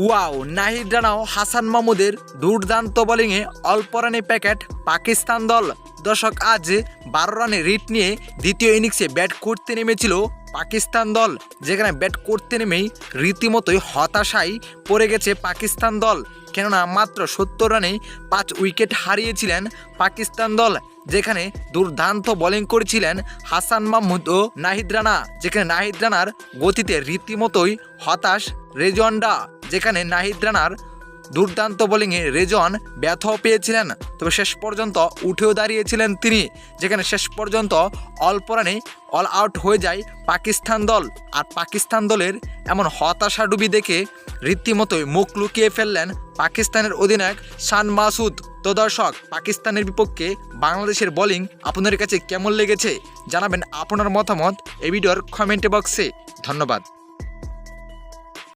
Wow, Nahid রানাও Hasan মাহমুদের দুর্দান্ত বোলিংয়ে অল্প রানে প্যাকেট পাকিস্তান দল। দর্শক, আজ বারো রানে রিট নিয়ে দ্বিতীয় ইনিংসে ব্যাট করতে নেমেছিল পাকিস্তান দল, যেখানে ব্যাট করতে নেমেই রীতিমতোই হতাশায় পড়ে গেছে পাকিস্তান দল। কেননা মাত্র সত্তর রানে পাঁচ উইকেট হারিয়েছিলেন পাকিস্তান দল, যেখানে দুর্দান্ত বোলিং করেছিলেন হাসান মাহমুদ ও নাহিদ রানা, যেখানে নাহিদ রানার গতিতে রীতিমতোই হতাশ রেজন্ডা যেখানে নাহিদ রানার দুর্দান্ত বোলিংয়ে রেজন ব্যথাও পেয়েছিলেন। তবে শেষ পর্যন্ত উঠেও দাঁড়িয়েছিলেন তিনি, যেখানে শেষ পর্যন্ত অল্প রানে অল আউট হয়ে যায় পাকিস্তান দল। আর পাকিস্তান দলের এমন হতাশা ডুবি দেখে রীতিমতোই মুখ লুকিয়ে ফেললেন পাকিস্তানের অধিনায়ক শান মাসুদ। তো দর্শক, পাকিস্তানের বিপক্ষে বাংলাদেশের বোলিং আপনাদের কাছে কেমন লেগেছে? জানাবেন আপনার মতামত এই ভিডিওর কমেন্ট বক্সে। ধন্যবাদ।